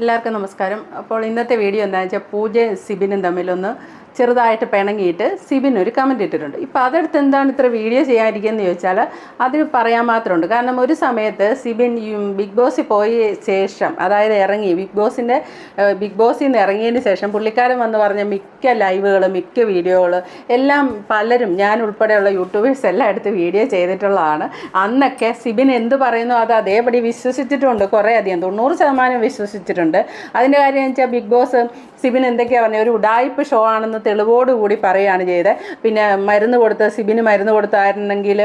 എല്ലാവർക്കും നമസ്കാരം. അപ്പോൾ ഇന്നത്തെ വീഡിയോ എന്താണെന്ന് വെച്ചാൽ പൂജയും സിബിനും തമ്മിലൊന്ന് ചെറുതായിട്ട് പിണങ്ങിയിട്ട് സിബിൻ ഒരു കമന്റ് ഇട്ടിട്ടുണ്ട്. ഇപ്പോൾ അതെടുത്ത് എന്താണ് ഇത്ര വീഡിയോ ചെയ്യാതിരിക്കുന്നത് ചോദിച്ചാൽ അതിന് പറയാൻ മാത്രമുണ്ട്. കാരണം ഒരു സമയത്ത് സിബിൻ ബിഗ് ബോസിൽ പോയ ശേഷം അതായത് ഇറങ്ങി ബിഗ് ബോസിന്റെ ബിഗ് ബോസിൽ നിന്ന് ഇറങ്ങിയതിന് ശേഷം പുള്ളിക്കാരൻ വന്ന് പറഞ്ഞ മിക്ക ലൈവുകൾ മിക്ക വീഡിയോകൾ എല്ലാം പലരും ഞാൻ ഉൾപ്പെടെയുള്ള യൂട്യൂബേഴ്സ് എല്ലാം എടുത്ത് വീഡിയോ ചെയ്തിട്ടുള്ളതാണ്. അന്നൊക്കെ സിബിൻ എന്ത് പറയുന്നു അത് അതേപടി വിശ്വസിച്ചിട്ടുണ്ട് കുറേ അധികം തൊണ്ണൂറ് ശതമാനം വിശ്വസിച്ചിട്ടുണ്ട്. അതിന്റെ കാര്യം വെച്ചാൽ ബിഗ് ബോസ് സിബിൻ എന്തൊക്കെയാണ് പറഞ്ഞത് ഒരു ഉടായ്പ ഷോ ആണെന്ന് തെളിവോടുകൂടി പറയുകയാണ് ചെയ്തത് പിന്നെ മരുന്ന് കൊടുത്ത് സിബിന് മരുന്ന് കൊടുത്തായിരുന്നെങ്കിൽ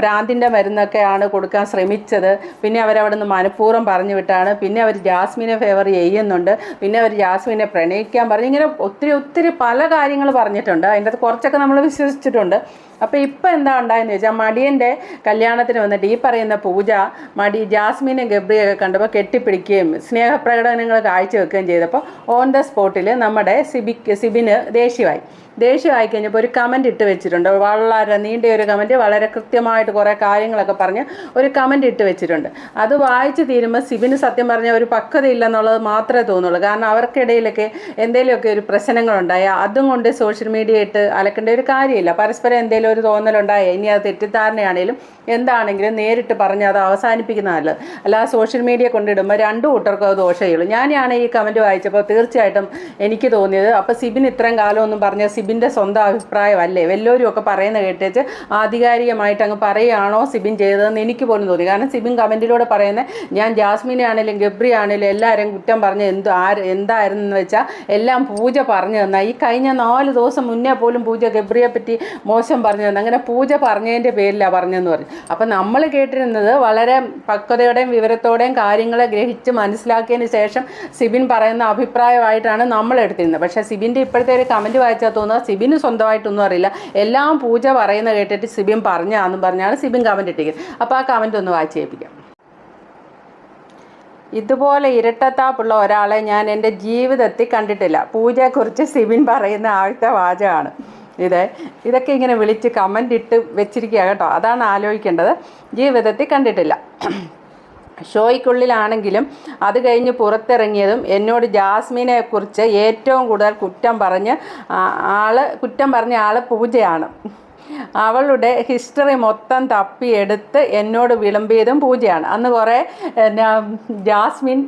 പ്രാന്തിന്റെ മരുന്നൊക്കെയാണ് കൊടുക്കാൻ ശ്രമിച്ചത്. പിന്നെ അവരവിടെ നിന്ന് മനഃപൂർവം പറഞ്ഞു വിട്ടാണ്. പിന്നെ അവർ ജാസ്മിനെ ഫേവർ ചെയ്യുന്നുണ്ട്. പിന്നെ അവർ ജാസ്മിനെ പ്രണയിക്കാൻ പറഞ്ഞു. ഇങ്ങനെ ഒത്തിരി ഒത്തിരി പല കാര്യങ്ങൾ പറഞ്ഞിട്ടുണ്ട്. അതിന്റെ അകത്ത് കുറച്ചൊക്കെ നമ്മൾ വിശ്വസിച്ചിട്ടുണ്ട്. അപ്പോൾ ഇപ്പം എന്താ ഉണ്ടായെന്ന് ചോദിച്ചാൽ മടിയന്റെ കല്യാണത്തിന് വന്നിട്ട് ഈ പറയുന്ന പൂജ മടി ജാസ്മിനെ ഗബ്രിയൊക്കെ കണ്ടപ്പോൾ കെട്ടിപ്പിടിക്കുകയും സ്നേഹപ്രകടനങ്ങൾ കാഴ്ചവെക്കുകയും ചെയ്തപ്പോൾ ഓൺ ദ സ്പോട്ടിൽ നമ്മുടെ സിബിക്ക് സിബിന് ദേഷ്യമായി. ദേഷ്യമായി കഴിഞ്ഞപ്പോൾ ഒരു കമന്റ് ഇട്ട് വെച്ചിട്ടുണ്ട്. വളരെ നീണ്ട ഒരു കമന്റ് വളരെ കൃത്യമായിട്ട് കുറേ കാര്യങ്ങളൊക്കെ പറഞ്ഞ് ഒരു കമന്റ് ഇട്ട് വെച്ചിട്ടുണ്ട്. അത് വായിച്ച് തീരുമ്പോൾ സിബിന് സത്യം പറഞ്ഞാൽ ഒരു പക്വതയില്ലെന്നുള്ളത് മാത്രമേ തോന്നുള്ളൂ. കാരണം അവർക്കിടയിലൊക്കെ എന്തെങ്കിലുമൊക്കെ ഒരു പ്രശ്നങ്ങളുണ്ടായാൽ അതും കൊണ്ട് സോഷ്യൽ മീഡിയ ഇട്ട് അലക്കേണ്ട ഒരു കാര്യമില്ല. പരസ്പരം എന്തെങ്കിലും ഒരു തോന്നലുണ്ടായ ഇനി അത് തെറ്റിദ്ധാരണയാണേലും എന്താണെങ്കിലും നേരിട്ട് പറഞ്ഞ് അത് അവസാനിപ്പിക്കുന്ന നല്ലത് അല്ലാതെ സോഷ്യൽ മീഡിയ കൊണ്ടിടുമ്പോൾ രണ്ടു കൂട്ടർക്കും അത് ദോഷമുള്ളൂ ഞാനാണ് ഈ കമന്റ് വായിച്ചപ്പോൾ തീർച്ചയായിട്ടും എനിക്ക് തോന്നിയത്. അപ്പോൾ സിബിൻ ഇത്രയും കാലമൊന്നും പറഞ്ഞ സിബിന്റെ സ്വന്തം അഭിപ്രായമല്ലേ? വല്ലവരും ഒക്കെ പറയുന്ന കേട്ടേച്ച് ആധികാരികമായിട്ട് അങ്ങ് പറയുകയാണോ സിബിൻ ചെയ്തതെന്ന് എനിക്ക് പോലും തോന്നി. കാരണം സിബിൻ കമന്റിലൂടെ പറയുന്നത് ഞാൻ ജാസ്മിനെ ആണെങ്കിലും ഗബ്രി ആണെങ്കിലും എല്ലാവരും കുറ്റം പറഞ്ഞ് എന്ത് ആര് എന്തായിരുന്നെന്ന് വെച്ചാൽ എല്ലാം പൂജ പറഞ്ഞു തന്ന. ഈ കഴിഞ്ഞ നാല് ദിവസം മുന്നേ പോലും പൂജ ഗബ്രിയെ പറ്റി മോശം പറഞ്ഞു തന്നെ. അങ്ങനെ പൂജ പറഞ്ഞതിന്റെ പേരിലാണ് പറഞ്ഞതെന്ന് പറഞ്ഞു. അപ്പം നമ്മൾ കേട്ടിരുന്നത് വളരെ പക്വതയോടെയും വിവരത്തോടെയും കാര്യങ്ങളെ ഗ്രഹിച്ച് മനസ്സിലാക്കിയതിന് ശേഷം സിബിൻ പറയുന്ന അഭിപ്രായമായിട്ടാണ് നമ്മൾ എടുത്തിരുന്നത് പക്ഷേ സിബിന്റെ ഇപ്പോഴത്തെ ഒരു കമന്റ് വായിച്ചാൽ തോന്നുക സിബിന് സ്വന്തമായിട്ടൊന്നും അറിയില്ല. എല്ലാം പൂജ പറയുന്ന കേട്ടിട്ട് സിബിൻ പറഞ്ഞാന്നും പറഞ്ഞാണ് സിബിൻ കമന്റ് ഇട്ടിരിക്കുന്നത്. അപ്പോൾ ആ കമന്റ് ഒന്ന് വായിച്ച് കേൾപ്പിക്കാം. ഇതുപോലെ ഇരട്ടത്താപ്പുള്ള ഒരാളെ ഞാൻ എന്റെ ജീവിതത്തിൽ കണ്ടിട്ടില്ല. പൂജയെക്കുറിച്ച് സിബിൻ പറയുന്ന ആദ്യത്തെ വാചകമാണ്. ഇത് ഇതൊക്കെ ഇങ്ങനെ വിളിച്ച് കമന്റ് ഇട്ട് വെച്ചിരിക്കുക കേട്ടോ. അതാണ് ആലോചിക്കേണ്ടത്. ജീവിതത്തിൽ കണ്ടിട്ടില്ല. ഷോയ്ക്കുള്ളിലാണെങ്കിലും അത് കഴിഞ്ഞ് പുറത്തിറങ്ങിയതും എന്നോട് ജാസ്മിനെ കുറിച്ച് ഏറ്റവും കൂടുതൽ കുറ്റം പറഞ്ഞ് ആൾ കുറ്റം പറഞ്ഞ ആൾ പൂജയാണ്. അവളുടെ ഹിസ്റ്ററി മൊത്തം തപ്പിയെടുത്ത് എന്നോട് വിളമ്പിയതും പൂജയാണ്. അന്ന് കുറേ ജാസ്മിൻ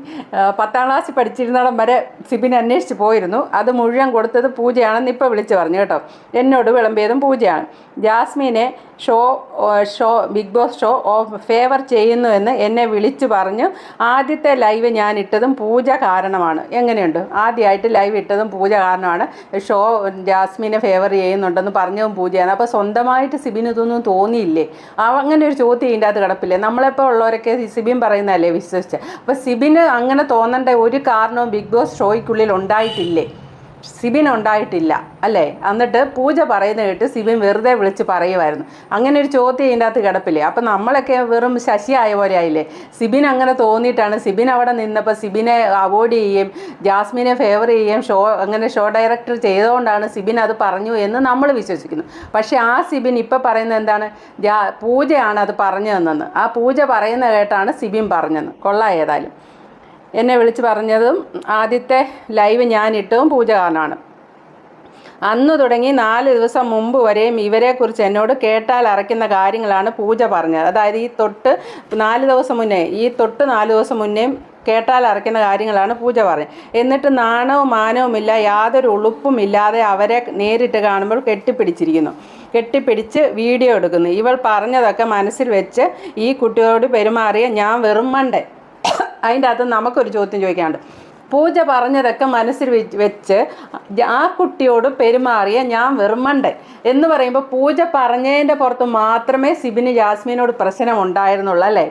പത്താം ക്ലാസ്സിൽ പഠിച്ചിരുന്നിടം വരെ സിബിൻ അന്വേഷിച്ച് പോയിരുന്നു. അത് മുഴുവൻ കൊടുത്തത് പൂജയാണെന്ന് ഇപ്പോൾ വിളിച്ചു പറഞ്ഞു കേട്ടോ. എന്നോട് വിളമ്പിയതും പൂജയാണ്. ജാസ്മിനെ show show Big Boss show favour ചെയ്യുന്നുവെന്ന് എന്നെ വിളിച്ചു പറഞ്ഞു. ആദ്യത്തെ ലൈവ് ഞാൻ ഇട്ടതും പൂജ കാരണമാണ്. എങ്ങനെയുണ്ട്? ആദ്യമായിട്ട് ലൈവ് ഇട്ടതും പൂജ കാരണമാണ്. ഷോ ജാസ്മിനെ ഫേവർ ചെയ്യുന്നുണ്ടെന്ന് പറഞ്ഞതും പൂജയാണ്. അപ്പോൾ സ്വന്തമായിട്ട് സിബിന് ഇതൊന്നും തോന്നിയില്ലേ? അങ്ങനെ ഒരു ചോദ്യം ഇതിന്റെ അകത്ത് കിടപ്പില്ലേ? നമ്മളെപ്പോൾ ഉള്ളവരൊക്കെ സിബിൻ പറയുന്നതല്ലേ വിശ്വസിച്ച്? അപ്പോൾ സിബിന് അങ്ങനെ തോന്നേണ്ട ഒരു കാരണവും ബിഗ് ബോസ് ഷോയ്ക്കുള്ളിൽ ഉണ്ടായിട്ടില്ലേ? സിബിൻ ഉണ്ടായിട്ടില്ല അല്ലേ? എന്നിട്ട് പൂജ പറയുന്ന കേട്ട് സിബിൻ വെറുതെ വിളിച്ച് പറയുമായിരുന്നു അങ്ങനെ ഒരു ചോദ്യം ഇതിന്റെ അകത്ത് കിടപ്പില്ലേ? അപ്പം നമ്മളൊക്കെ വെറും ശശി ആയ പോലെ ആയില്ലേ? സിബിൻ അങ്ങനെ തോന്നിയിട്ടാണ് സിബിൻ അവിടെ നിന്നപ്പോൾ സിബിനെ അവോയ്ഡ് ചെയ്യുകയും ജാസ്മിനെ ഫേവർ ചെയ്യുകയും ഷോ അങ്ങനെ ഷോ ഡയറക്ടർ ചെയ്തുകൊണ്ടാണ് സിബിൻ അത് പറഞ്ഞു എന്ന് നമ്മൾ വിശ്വസിക്കുന്നു. പക്ഷേ ആ സിബിൻ ഇപ്പോൾ പറയുന്നത് എന്താണ്? ജാ പൂജയാണ് അത് പറഞ്ഞു തന്നെന്ന് ആ പൂജ പറയുന്ന കേട്ടാണ് സിബിൻ പറഞ്ഞത് കൊള്ളാം ഏതായാലും. എന്നെ വിളിച്ച് പറഞ്ഞതും ആദ്യത്തെ ലൈവ് ഞാൻ ഇട്ടതും പൂജ കാരണമാണ് അന്ന് തുടങ്ങി നാല് ദിവസം മുമ്പ് വരെയും ഇവരെക്കുറിച്ച് എന്നോട് കേട്ടാൽ അറയ്ക്കുന്ന കാര്യങ്ങളാണ് പൂജ പറഞ്ഞത്. അതായത് ഈ തൊട്ട് നാല് ദിവസം മുന്നേ ഈ തൊട്ട് നാല് ദിവസം മുന്നേയും കേട്ടാൽ അറയ്ക്കുന്ന കാര്യങ്ങളാണ് പൂജ പറഞ്ഞത്. എന്നിട്ട് നാണവും മാനവുമില്ല യാതൊരു ഉളുപ്പും ഇല്ലാതെ അവരെ നേരിട്ട് കാണുമ്പോൾ കെട്ടിപ്പിടിച്ചിരിക്കുന്നു. കെട്ടിപ്പിടിച്ച് വീഡിയോ എടുക്കുന്നു. ഇവൾ പറഞ്ഞതൊക്കെ മനസ്സിൽ വെച്ച് ഈ കുട്ടിയോട് പെരുമാറിയ ഞാൻ വെറും മണ്ടൻ. അതിന്റെ അകത്ത് നമുക്കൊരു ചോദ്യം ചോദിക്കാനുണ്ട്. പൂജ പറഞ്ഞതൊക്കെ മനസ്സിൽ വെച്ച് ആ കുട്ടിയോട് പെരുമാറിയ ഞാൻ വെറുമണ്ടൻ എന്ന് പറയുമ്പോൾ പൂജ പറഞ്ഞതിന്റെ പുറത്ത് മാത്രമേ സിബിന് ജാസ്മിനോട് പ്രശ്നം ഉണ്ടായിരുന്നുള്ളൂ അല്ലേ?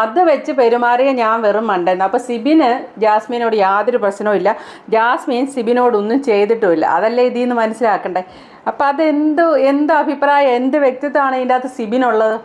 അത് വെച്ച് പെരുമാറിയ ഞാൻ വെറും മണ്ടായിരുന്നു അപ്പോൾ സിബിന് ജാസ്മിനോട് യാതൊരു പ്രശ്നവും ഇല്ല. ജാസ്മിൻ സിബിനോടൊന്നും ചെയ്തിട്ടുമില്ല. അതല്ലേ ഇതിൽ നിന്ന് മനസ്സിലാക്കണ്ടേ? അപ്പോൾ അതെന്ത് എന്ത് അഭിപ്രായം എന്ത് വ്യക്തിത്വമാണ് ഇതിന്റെ അകത്ത് സിബിനുള്ളത്?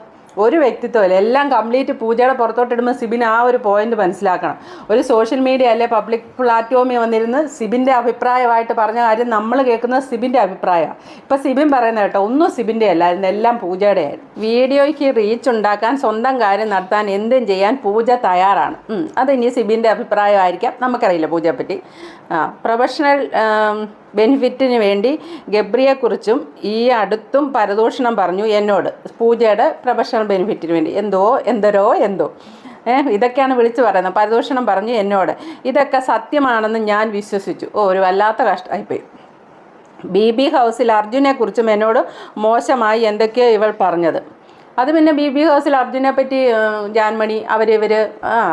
ഒരു വ്യക്തിത്വമില്ല. എല്ലാം കംപ്ലീറ്റ് പൂജയുടെ പുറത്തോട്ടിടുമ്പോൾ സിബിൻ ആ ഒരു പോയിന്റ് മനസ്സിലാക്കണം. ഒരു സോഷ്യൽ മീഡിയ അല്ലെ പബ്ലിക് പ്ലാറ്റ്ഫോമിൽ വന്നിരുന്ന് സിബിന്റെ അഭിപ്രായമായിട്ട് പറഞ്ഞ കാര്യം നമ്മൾ കേൾക്കുന്നത് സിബിന്റെ അഭിപ്രായമാണ് ഇപ്പം സിബിൻ പറയുന്നത് കേട്ടോ ഒന്നും സിബിന്റെ അല്ല എല്ലാം പൂജയുടെ ആയിരുന്നു വീഡിയോയ്ക്ക് റീച്ച് ഉണ്ടാക്കാൻ സ്വന്തം കാര്യം നടത്താൻ എന്തും ചെയ്യാൻ പൂജ തയ്യാറാണ്. അത് ഇനി സിബിന്റെ അഭിപ്രായമായിരിക്കാം. നമുക്കറിയില്ല പൂജയെപ്പറ്റി. ആ പ്രൊഫഷണൽ ബെനിഫിറ്റിന് വേണ്ടി ഗബ്രിയെക്കുറിച്ചും ഈ അടുത്തും പരദൂഷണം പറഞ്ഞു എന്നോട്. പൂജയുടെ പ്രൊഫഷണൽ ബെനിഫിറ്റിന് വേണ്ടി. എന്തോ എന്തരോ എന്തോ. ഇതൊക്കെയാണ് വിളിച്ചു പറയുന്നത്. പരദൂഷണം പറഞ്ഞു എന്നോട്. ഇതൊക്കെ സത്യമാണെന്ന് ഞാൻ വിശ്വസിച്ചു. ഓ ഒരു വല്ലാത്ത കഷ്ടമായിപ്പോയി ബി ബി ഹൗസിൽ അർജുനെക്കുറിച്ചും എന്നോട് മോശമായി എന്തൊക്കെയോ ഇവൾ പറഞ്ഞത്. അത് പിന്നെ ബി ബി ഹൗസിൽ അർജുനെ പറ്റി ജാൻമണി അവർ ഇവർ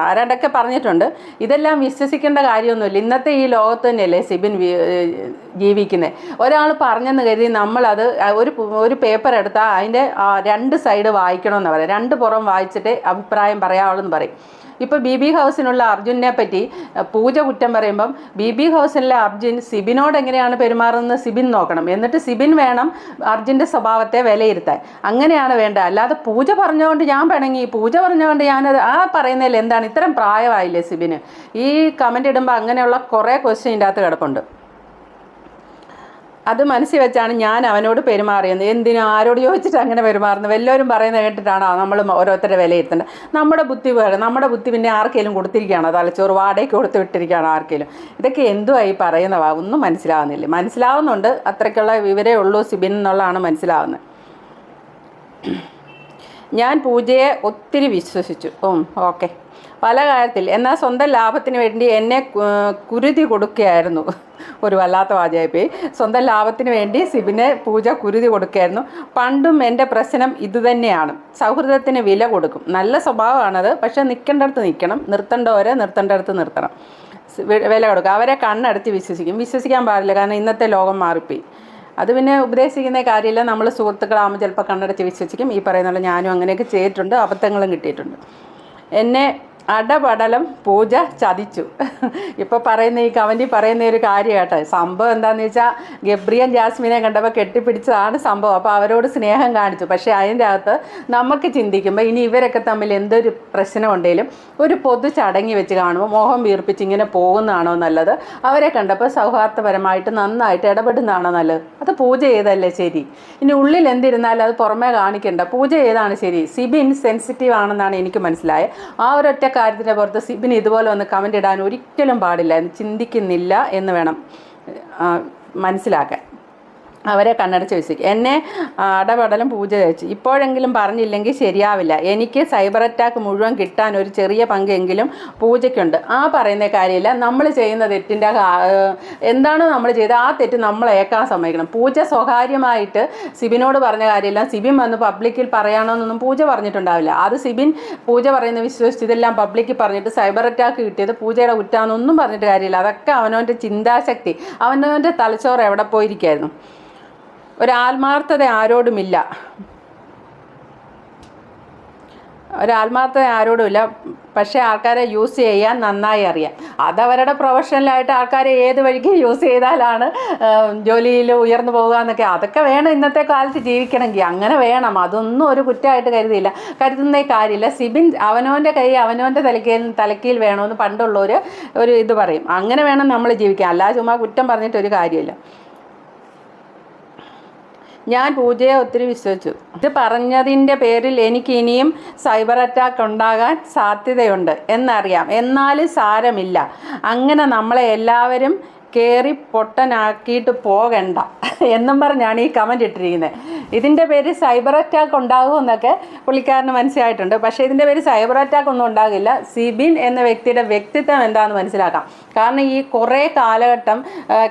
ആരാണ്ടൊക്കെ പറഞ്ഞിട്ടുണ്ട്. ഇതെല്ലാം വിശ്വസിക്കേണ്ട കാര്യമൊന്നുമില്ല. ഇന്നത്തെ ഈ ലോകത്ത് തന്നെയല്ലേ സിബിൻ ജീവിക്കുന്നത് ഒരാൾ പറഞ്ഞെന്ന് കരുതി നമ്മളത് ഒരു ഒരു പേപ്പർ എടുത്താൽ അതിന്റെ രണ്ട് സൈഡ് വായിക്കണമെന്ന് പറയാം. രണ്ട് പുറം വായിച്ചിട്ട് അഭിപ്രായം പറയാവുള്ളൂ എന്ന് പറയും. ഇപ്പോൾ ബി ബി ഹൗസിനുള്ള അർജുനെ പറ്റി പൂജ കുറ്റം പറയുമ്പം ബി ബി ഹൗസിലെ അർജുൻ സിബിനോട് എങ്ങനെയാണ് പെരുമാറുന്നത് സിബിൻ നോക്കണം. എന്നിട്ട് സിബിൻ വേണം അർജുന്റെ സ്വഭാവത്തെ വിലയിരുത്താൻ. അങ്ങനെയാണ് വേണ്ടത്. അല്ലാതെ പൂജ പറഞ്ഞുകൊണ്ട് ഞാൻ പിണങ്ങി പൂജ പറഞ്ഞുകൊണ്ട് ഞാനത് ആ പറയുന്നതിൽ എന്താണ്? ഇത്രയും പ്രായമായില്ലേ സിബിന്? ഈ കമന്റ് ഇടുമ്പോൾ അങ്ങനെയുള്ള കുറേ ക്വസ്റ്റ്യൻ ഇതിന്റെ അകത്ത് കിടപ്പുണ്ട്. അത് മനസ്സിൽ വെച്ചാണ് ഞാൻ അവനോട് പെരുമാറിയത്. എന്തിനാ? ആരോട് ചോദിച്ചിട്ട് അങ്ങനെ പെരുമാറുന്നത്? വല്ലവരും പറയുന്നത് കേട്ടിട്ടാണോ നമ്മൾ ഓരോരുത്തരുടെ വിലയിരുത്തേണ്ടത്? നമ്മുടെ ബുദ്ധി വേറെ. നമ്മുടെ ബുദ്ധി പിന്നെ ആർക്കെങ്കിലും കൊടുത്തിരിക്കുകയാണോ? തലച്ചോറ് വാടകയ്ക്ക് കൊടുത്തു വിട്ടിരിക്കുകയാണോ ആർക്കെങ്കിലും ഇതൊക്കെ എന്തുമായി പറയുന്നവാ ഒന്നും മനസ്സിലാവുന്നില്ല. മനസ്സിലാവുന്നുണ്ട്. അത്രയ്ക്കുള്ള വിവരേ ഉള്ളൂ സിബിൻ എന്നുള്ളതാണ് മനസ്സിലാവുന്നത്. ഞാൻ പൂജയെ ഒത്തിരി വിശ്വസിച്ചു. ഓം ഓക്കെ പല കാര്യത്തിൽ. എന്നാൽ സ്വന്തം ലാഭത്തിന് വേണ്ടി എന്നെ കുരുതി കൊടുക്കുകയായിരുന്നു. ഒരു വല്ലാത്ത വാചകമായി. സ്വന്തം ലാഭത്തിന് വേണ്ടി സിബിനെ പൂജ കുരുതി കൊടുക്കുകയായിരുന്നു. പണ്ടും എന്റെ പ്രശ്നം ഇതുതന്നെയാണ് സൗഹൃദത്തിന് വില കൊടുക്കും. നല്ല സ്വഭാവമാണത്. പക്ഷേ നിൽക്കേണ്ടടുത്ത് നിൽക്കണം. നിർത്തേണ്ടവരെ നിർത്തേണ്ടടുത്ത് നിർത്തണം. വില കൊടുക്കുക. അവരെ കണ്ണടച്ച് വിശ്വസിക്കും. വിശ്വസിക്കാൻ പാടില്ല. കാരണം ഇന്നത്തെ ലോകം മാറിപ്പോയി. അത് പിന്നെ ഉപദേശിക്കുന്ന കാര്യമില്ല. നമ്മൾ സുഹൃത്തുക്കളാകുമ്പോൾ ചിലപ്പോൾ കണ്ണടച്ച് വിശ്വസിക്കും. ഈ പറയുന്നുള്ള ഞാനും അങ്ങനെയൊക്കെ ചെയ്തിട്ടുണ്ട്. അബദ്ധങ്ങളും കിട്ടിയിട്ടുണ്ട്. എന്നെ അടപടലം പൂജ ചതിച്ചു. ഇപ്പോൾ പറയുന്ന ഈ കമന്റിൽ പറയുന്ന ഒരു കാര്യം കേട്ടോ. സംഭവം എന്താണെന്ന് വെച്ചാൽ ഗബ്രിയൻ ജാസ്മിനെ കണ്ടപ്പോൾ കെട്ടിപ്പിടിച്ചതാണ് സംഭവം. അപ്പോൾ അവരോട് സ്നേഹം കാണിച്ചു. പക്ഷേ അതിന്റെ അകത്ത് നമുക്ക് ചിന്തിക്കുമ്പോൾ ഇനി ഇവരൊക്കെ തമ്മിൽ എന്തൊരു പ്രശ്നമുണ്ടെങ്കിലും ഒരു പൊതു ചടങ്ങി വെച്ച് കാണുമ്പോൾ മോഹം വീർപ്പിച്ച് ഇങ്ങനെ പോകുന്നതാണോ നല്ലത്? അവരെ കണ്ടപ്പോൾ സൗഹാർദ്ദപരമായിട്ട് നന്നായിട്ട് ഇടപെടുന്നതാണോ നല്ലത്? അത് പൂജ ചെയ്തല്ലേ ശരി? ഇനി ഉള്ളിൽ എന്തിരുന്നാലും അത് പുറമേ കാണിക്കണ്ട. പൂജ ചെയ്താണ് ശരി. സിബി ഇൻസെൻസിറ്റീവ് ആണെന്നാണ് എനിക്ക് മനസ്സിലായത്. ആ ഒരൊറ്റ കാര്യത്തിന്റെ പുറത്ത് സിബിൻ ഇതുപോലെ ഒന്ന് കമന്റ് ഇടാൻ ഒരിക്കലും പാടില്ല ചിന്തിക്കുന്നില്ല എന്ന് വേണം മനസ്സിലാക്കാൻ. അവരെ കണ്ണടച്ച് വിശ്വസിക്കും. എന്നെ അടപടലും പൂജ കഴിച്ചു. ഇപ്പോഴെങ്കിലും പറഞ്ഞില്ലെങ്കിൽ ശരിയാവില്ല. എനിക്ക് സൈബർ അറ്റാക്ക് മുഴുവൻ കിട്ടാൻ ഒരു ചെറിയ പങ്കെങ്കിലും പൂജയ്ക്കുണ്ട്. ആ പറയുന്ന കാര്യമില്ല. നമ്മൾ ചെയ്യുന്ന തെറ്റിന്റെ എന്താണോ നമ്മൾ ചെയ്തത്? ആ തെറ്റ് നമ്മൾ ഏക്കാൻ സമ്മതിക്കണം. പൂജ സ്വകാര്യമായിട്ട് സിബിനോട് പറഞ്ഞ കാര്യമില്ല. സിബിൻ വന്ന് പബ്ലിക്കിൽ പറയണമെന്നൊന്നും പൂജ പറഞ്ഞിട്ടുണ്ടാവില്ല. അത് സിബിൻ പൂജ പറയുന്ന വിശ്വസിച്ച് ഇതെല്ലാം പബ്ലിക്കിൽ പറഞ്ഞിട്ട് സൈബർ അറ്റാക്ക് കിട്ടിയത് പൂജയുടെ കുറ്റാന്നൊന്നും പറഞ്ഞിട്ട് കാര്യമില്ല. അതൊക്കെ അവനവന്റെ ചിന്താശക്തി. അവനവന്റെ തലച്ചോറ് എവിടെ പോയിരിക്കായിരുന്നു? ഒരാത്മാർത്ഥത ആരോടുമില്ല ഒരാത്മാർത്ഥത ആരോടുമില്ല പക്ഷേ ആൾക്കാരെ യൂസ് ചെയ്യാൻ നന്നായി അറിയാം. അതവരുടെ പ്രൊഫഷണലായിട്ട് ആൾക്കാരെ ഏത് വഴിക്ക് യൂസ് ചെയ്താലാണ് ജോലിയിൽ ഉയർന്നു പോകുക എന്നൊക്കെ അതൊക്കെ വേണം ഇന്നത്തെ കാലത്ത് ജീവിക്കണമെങ്കിൽ. അങ്ങനെ വേണം. അതൊന്നും ഒരു കുറ്റമായിട്ട് കരുതിയില്ല. കരുതുന്ന കാര്യമില്ല. സിബിൻ അവനവന്റെ കൈ അവനവന്റെ തലക്കീൽ തലക്കീൽ വേണമെന്ന് പണ്ടുള്ളവർ ഒരു ഇത് പറയും. അങ്ങനെ വേണം നമ്മൾ ജീവിക്കാൻ. അല്ലാതെ ചുമ്മാ കുറ്റം പറഞ്ഞിട്ടൊരു കാര്യമില്ല. ഞാൻ പൂജയെ ഒത്തിരി വിശ്വസിച്ചു. ഇത് പറഞ്ഞതിന്റെ പേരിൽ എനിക്ക് ഇനിയും സൈബർ അറ്റാക്ക് ഉണ്ടാകാൻ സാധ്യതയുണ്ട് എന്നറിയാം. എന്നാലും സാരമില്ല. അങ്ങനെ നമ്മളെ എല്ലാവരും കയറി പൊട്ടനാക്കിയിട്ട് പോകണ്ട. എന്നും പറഞ്ഞാണ് ഈ കമന്റ് ഇട്ടിരിക്കുന്നത് ഇതിന്റെ പേര് സൈബർ അറ്റാക്ക് ഉണ്ടാകുമെന്നൊക്കെ പുള്ളിക്കാരന് മനസ്സിലായിട്ടുണ്ട്. പക്ഷേ ഇതിന്റെ പേര് സൈബർ അറ്റാക്ക് ഒന്നും ഉണ്ടാകില്ല. സിബിൻ എന്ന വ്യക്തിയുടെ വ്യക്തിത്വം എന്താണെന്ന് മനസ്സിലാക്കാം. കാരണം ഈ കുറേ കാലഘട്ടം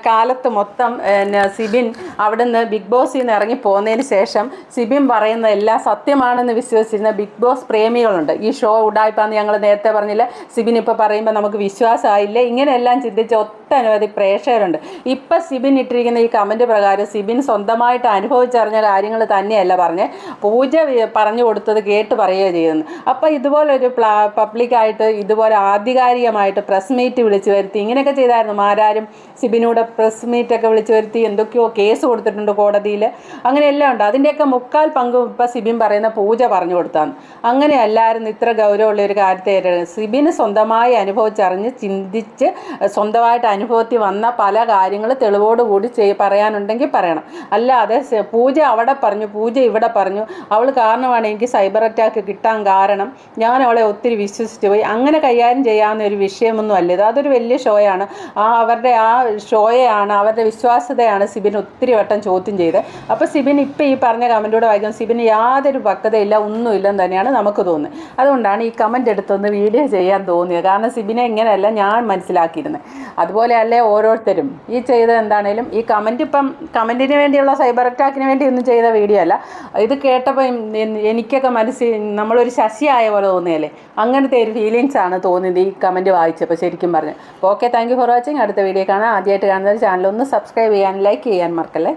കാലത്ത് മൊത്തം എന്നാ സിബിൻ അവിടുന്ന് ബിഗ് ബോസിൽ നിന്ന് ഇറങ്ങി പോകുന്നതിന് ശേഷം സിബിൻ പറയുന്ന എല്ലാം സത്യമാണെന്ന് വിശ്വസിച്ചിരുന്ന ബിഗ് ബോസ് പ്രേമികളുണ്ട്. ഈ ഷോ ഉടായ്പാന്ന് ഞങ്ങൾ നേരത്തെ പറഞ്ഞില്ല സിബിൻ ഇപ്പോൾ പറയുമ്പോൾ നമുക്ക് വിശ്വാസമായില്ല? ഇങ്ങനെയെല്ലാം ചിന്തിച്ച ഒട്ടനവധി പ്രേക്ഷകരുണ്ട്. ഇപ്പം സിബിൻ ഇട്ടിരിക്കുന്ന ഈ കമന്റ് പ്രകാരം സിബിൻ സ്വന്തമായിട്ട് അനുഭവിച്ചറിഞ്ഞ കാര്യങ്ങൾ കാര്യങ്ങൾ തന്നെയല്ല പറഞ്ഞ്. പൂജ പറഞ്ഞു കൊടുത്തത് കേട്ട് പറയുകയോ ചെയ്യുന്നു അപ്പോൾ ഇതുപോലൊരു പ്ലാ പബ്ലിക്കായിട്ട് ഇതുപോലെ ആധികാരികമായിട്ട് പ്രസ് മീറ്റ് വിളിച്ചു വരുത്തി ഇങ്ങനെയൊക്കെ ചെയ്തായിരുന്നു. മാരാരും സിബിനൂടെ പ്രസ് മീറ്റൊക്കെ വിളിച്ചു വരുത്തി എന്തൊക്കെയോ കേസ് കൊടുത്തിട്ടുണ്ട് കോടതിയിൽ അങ്ങനെയെല്ലാം ഉണ്ട്. അതിന്റെയൊക്കെ മുക്കാൽ പങ്ക് ഇപ്പം സിബിൻ പറയുന്ന പൂജ പറഞ്ഞു കൊടുത്താണ് അങ്ങനെയല്ലായിരുന്നു ഇത്ര ഗൗരവമുള്ള ഒരു കാര്യത്തെ. സിബിന് സ്വന്തമായി അനുഭവിച്ചറിഞ്ഞ് ചിന്തിച്ച് സ്വന്തമായിട്ട് അനുഭവത്തിൽ വന്ന പല കാര്യങ്ങൾ തെളിവോടുകൂടി ചെയ് പറയാനുണ്ടെങ്കിൽ പറയണം. അല്ലാതെ പൂജ അവിടെ പറഞ്ഞു പൂജ ഇവിടെ പറഞ്ഞു. അവൾ കാരണമാണ് എനിക്ക് സൈബർ അറ്റാക്ക് കിട്ടാൻ കാരണം. ഞാൻ അവളെ ഒത്തിരി വിശ്വസിച്ച് പോയി. അങ്ങനെ കൈകാര്യം ചെയ്യാവുന്ന ഒരു വിഷയമൊന്നും അല്ല ഇത്. അതൊരു വലിയ ഷോയാണ് ആ അവരുടെ ആ ഷോയാണ് അവരുടെ വിശ്വാസ്യതയാണ് സിബിൻ ഒത്തിരി വട്ടം ചോദ്യം ചെയ്തത് അപ്പോൾ സിബിൻ ഇപ്പം ഈ പറഞ്ഞ കമന്റോടെ വായിക്കും സിബിന് യാതൊരു പക്വതയില്ല ഒന്നുമില്ലെന്ന് തന്നെയാണ് നമുക്ക് തോന്നുന്നത്. അതുകൊണ്ടാണ് ഈ കമന്റ് എടുത്തൊന്ന് വീഡിയോ ചെയ്യാൻ തോന്നിയത്. കാരണം സിബിനെ ഇങ്ങനെയല്ല ഞാൻ മനസ്സിലാക്കിയിരുന്നത്. അതുപോലെ അല്ലേ ഓരോരുത്തരും. ഈ ചെയ്തത് എന്താണേലും ഈ കമന്റ് ഇപ്പം കമന്റിന് വേണ്ടിയുള്ള സൈബർ അറ്റാക്കിന് വേണ്ടി ഒന്നും ചെയ്ത വീഡിയോ അല്ല. ഇത് കേട്ടപ്പോൾ എനിക്കൊക്കെ മനസ്സിൽ നമ്മളൊരു ശശിയായ പോലെ തോന്നിയല്ലേ? അങ്ങനത്തെ ഒരു ഫീലിങ്സ് ആണ് തോന്നിയത് ഈ കമന്റ് വായിച്ചപ്പോൾ ശരിക്കും പറഞ്ഞു. Okay thank you for watching അടുത്ത വീഡിയോ കാണാം. ആദ്യമായിട്ട് കാണുന്ന ചാനൽ ഒന്ന് സബ്സ്ക്രൈബ് ചെയ്യാൻ ലൈക്ക് ചെയ്യാൻ മറക്കല്ലേ?